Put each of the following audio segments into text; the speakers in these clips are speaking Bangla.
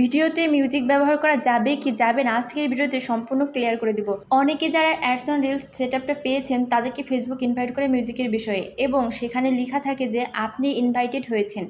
ভিডিওতে মিউজিক ব্যবহার করা যাবে কি যাবে না, আজকের ভিডিওতে সম্পূর্ণ ক্লিয়ার করে দিব। অনেকে যারা অ্যাডস অন রিলস সেট আপটা পেয়েছেন, তাদেরকে ফেসবুক ইনভাইট করে মিউজিকের বিষয়ে এবং সেখানে লেখা থাকে যে, আপনি ইনভাইটেড হয়েছেন।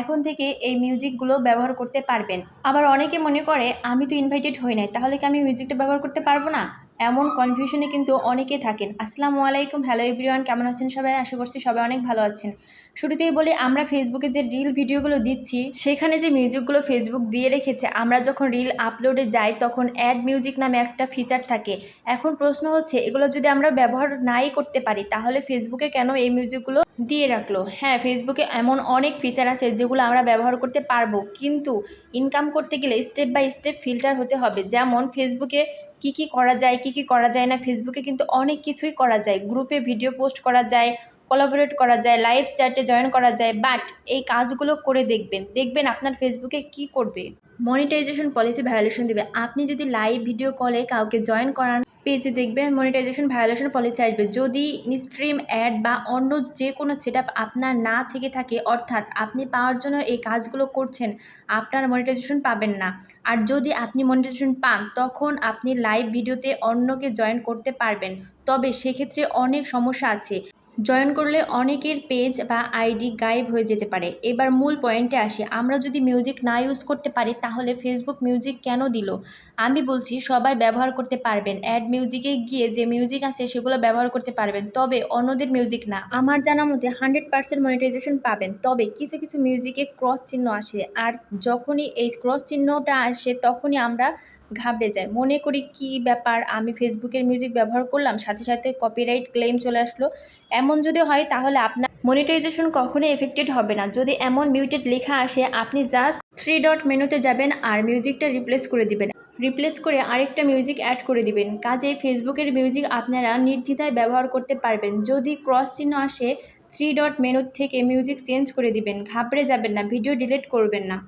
এখন থেকে এই মিউজিকগুলো ব্যবহার করতে পারবেন। আবার অনেকে মনে করে, আমি তো ইনভাইটেড হই নাই, তাহলে কি আমি মিউজিকটা ব্যবহার করতে পারব না? এমন কনফিউশনে কিন্তু অনেকে থাকেন। আসসালামু আলাইকুম হ্যালো এভরিওয়ান কেমন আছেন সবাই? আশা করছি সবাই অনেক ভালো আছেন। শুরুতেই বলি, আমরা ফেসবুকে যে রিল ভিডিওগুলো দিচ্ছি, সেখানে যে মিউজিকগুলো ফেসবুক দিয়ে রেখেছে, আমরা যখন রিল আপলোডে যাই, তখন অ্যাড মিউজিক নামে একটা ফিচার থাকে। এখন প্রশ্ন হচ্ছে, এগুলো যদি আমরা ব্যবহার নাই করতে পারি, তাহলে ফেসবুকে কেন এই মিউজিকগুলো দিয়ে রাখল? হ্যাঁ ফেসবুকে এমন অনেক ফিচার আছে, যেগুলো আমরা ব্যবহার করতে পারব। কিন্তু ইনকাম করতে গেলে স্টেপ বাই স্টেপ ফিল্টার হতে হবে। যেমন ফেসবুকে কি কি করা যায়, কি কি করা যায় না ফেসবুকে কিন্তু অনেক কিছুই করা যায়। গ্রুপে ভিডিও পোস্ট করা যায় কোলাবোরেট করা যায় লাইভ চ্যাটে জয়েন করা যায় বাট এই কাজগুলো করে দেখবেন। দেখবেন আপনার ফেসবুকে কি করবে। মনিটাইজেশন পলিসি ভায়োলেশন দেবে। আপনি যদি লাইভ ভিডিও কলে কাউকে জয়েন করান পেজে দেখবেন মনিটাইজেশন ভায়োলেশন পলিসি আসবে। যদি ইনস্ট্রিম অ্যাড বা অন্য যে কোনো সেট আপনার না থেকে থাকে, অর্থাৎ আপনি পাওয়ার জন্য এই কাজগুলো করছেন, আপনার মনিটাইজেশন পাবেন না। আর যদি আপনি মনিটাইজেশন পান, তখন আপনি লাইভ ভিডিওতে অন্যকে জয়েন করতে পারবেন। তবে সেক্ষেত্রে অনেক সমস্যা আছে। জয়েন করলে অনেকের পেজ বা আইডি গায়েব হয়ে যেতে পারে। এবার মূল পয়েন্টে আসি। আমরা যদি মিউজিক না ইউজ করতে পারি, তাহলে ফেসবুক মিউজিক কেন দিল? আমি বলছি, সবাই ব্যবহার করতে পারবেন। অ্যাড মিউজিকে গিয়ে যে মিউজিক আছে, সেগুলো ব্যবহার করতে পারবেন। তবে অন্যদের মিউজিক না। আমার জানা মতে হান্ড্রেড পার্সেন্ট মনিটাইজেশন পাবেন। তবে কিছু কিছু মিউজিকে ক্রস চিহ্ন আসে। আর যখনই এই ক্রস চিহ্নটা আসে, তখনই আমরা ঘাবড়ে যায়। মনে করি কি ব্যাপার, আমি ফেসবুকের মিউজিক ব্যবহার করলাম, সাথে সাথে কপিরাইট ক্লেম চলে আসলো। এমন যদি হয়, তাহলে আপনার মনিটাইজেশন কখনোই এফেক্টেড হবে না। যদি এমন মিউটেড লেখা আসে, আপনি জাস্ট থ্রি ডট মেনুতে যাবেন আর মিউজিকটা রিপ্লেস করে দিবেন। রিপ্লেস করে আরেকটা মিউজিক অ্যাড করে দিবেন। কাজে ফেসবুকের মিউজিক আপনারা নির্দ্বিধায় ব্যবহার করতে পারবেন। যদি ক্রস চিহ্ন আসে থ্রি ডট মেনুর থেকে মিউজিক চেঞ্জ করে দিবেন। ঘাবড়ে যাবেন না ভিডিও ডিলিট করবেন না।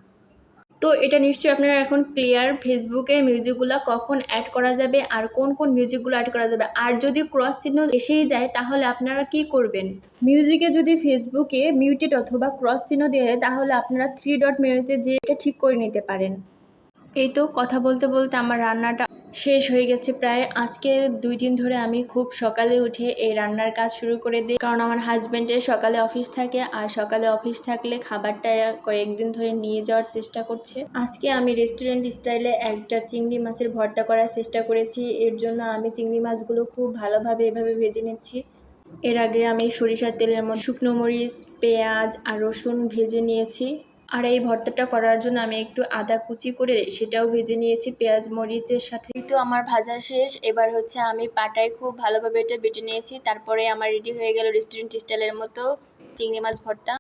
তো এটা নিশ্চয়ই আপনারা এখন ক্লিয়ার ফেসবুকের মিউজিকগুলো কখন অ্যাড করা যাবে আর কোন কোন মিউজিকগুলো অ্যাড করা যাবে। আর যদি ক্রস চিহ্ন এসেই যায়, তাহলে আপনারা কি করবেন? মিউজিকে যদি ফেসবুকে মিউটেড অথবা ক্রস চিহ্ন দিয়ে দেয়, তাহলে আপনারা থ্রি ডট মেনুতে যে এটা ঠিক করে নিতে পারেন। এই তো কথা বলতে বলতে আমার রান্নাটা শেষ হয়ে গেছে প্রায়। আজকে দুই দিন ধরে আমি খুব সকালে উঠে এই রান্নার কাজ শুরু করে দিই। কারণ আমার হাজব্যান্ডের সকালে অফিস থাকে আর সকালে অফিস থাকলে খাবারটা কয়েকদিন ধরে নিয়ে যাওয়ার চেষ্টা করছে। আজকে আমি রেস্টুরেন্ট স্টাইলে একটা চিংড়ি মাছের ভর্তা করার চেষ্টা করেছি। এর জন্য আমি চিংড়ি মাছগুলো খুব ভালোভাবে এভাবে ভেজে নিচ্ছি। এর আগে আমি সরিষার তেলের মধ্যে শুকনো মরিচ, পেঁয়াজ আর রসুন ভেজে নিয়েছি। আর এই ভর্তাটা করার জন্য আমি একটু আদা কুচি করে সেটাও ভেজে নিয়েছি, পেঁয়াজ মরিচের সাথে। তো আমার ভাজা শেষ, এবার হচ্ছে আমি পাটায় খুব ভালোভাবে এটা বেটে নিয়েছি। তারপরে আমার রেডি হয়ে গেল রেস্টুরেন্ট স্টাইলের মতো চিংড়ি মাছ ভর্তা।